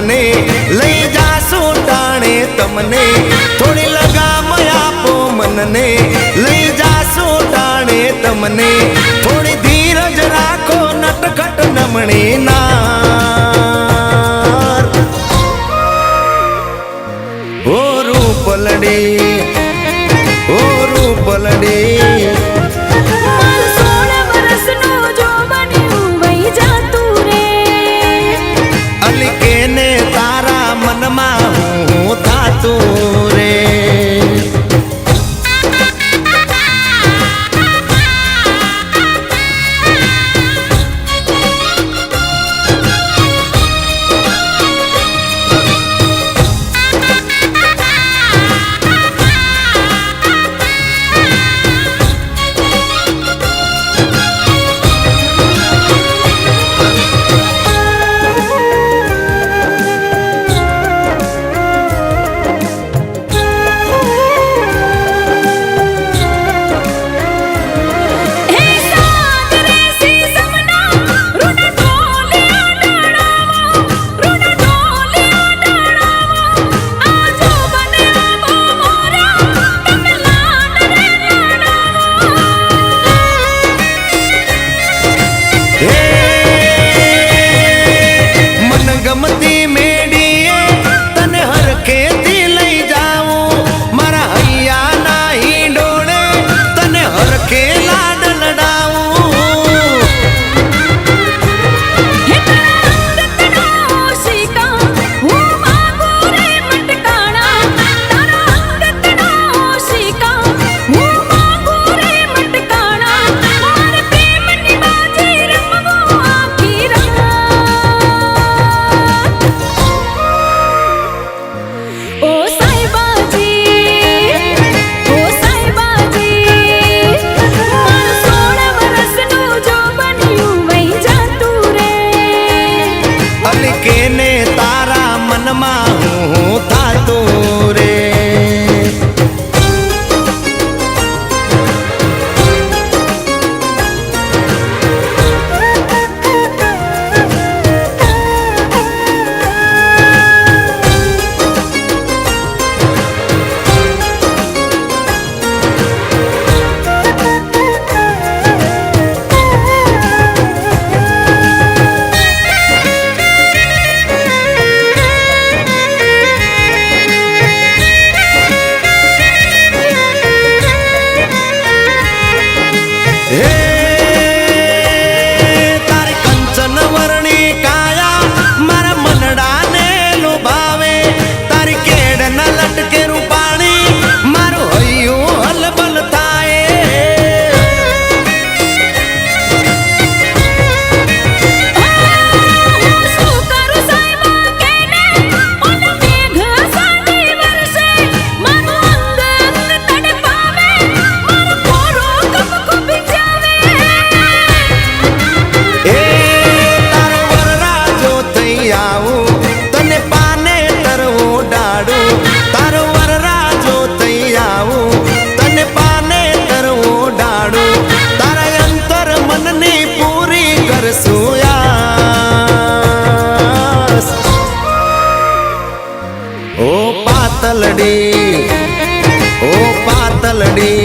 મનને લઈ જાશું ટાણે તમને. થોડી લગામ આપો મનને, લઈ જાશું ટાણે તમને. થોડી ધીરજ રાખો નટખટ પાતલડી ઓ પાતલડી.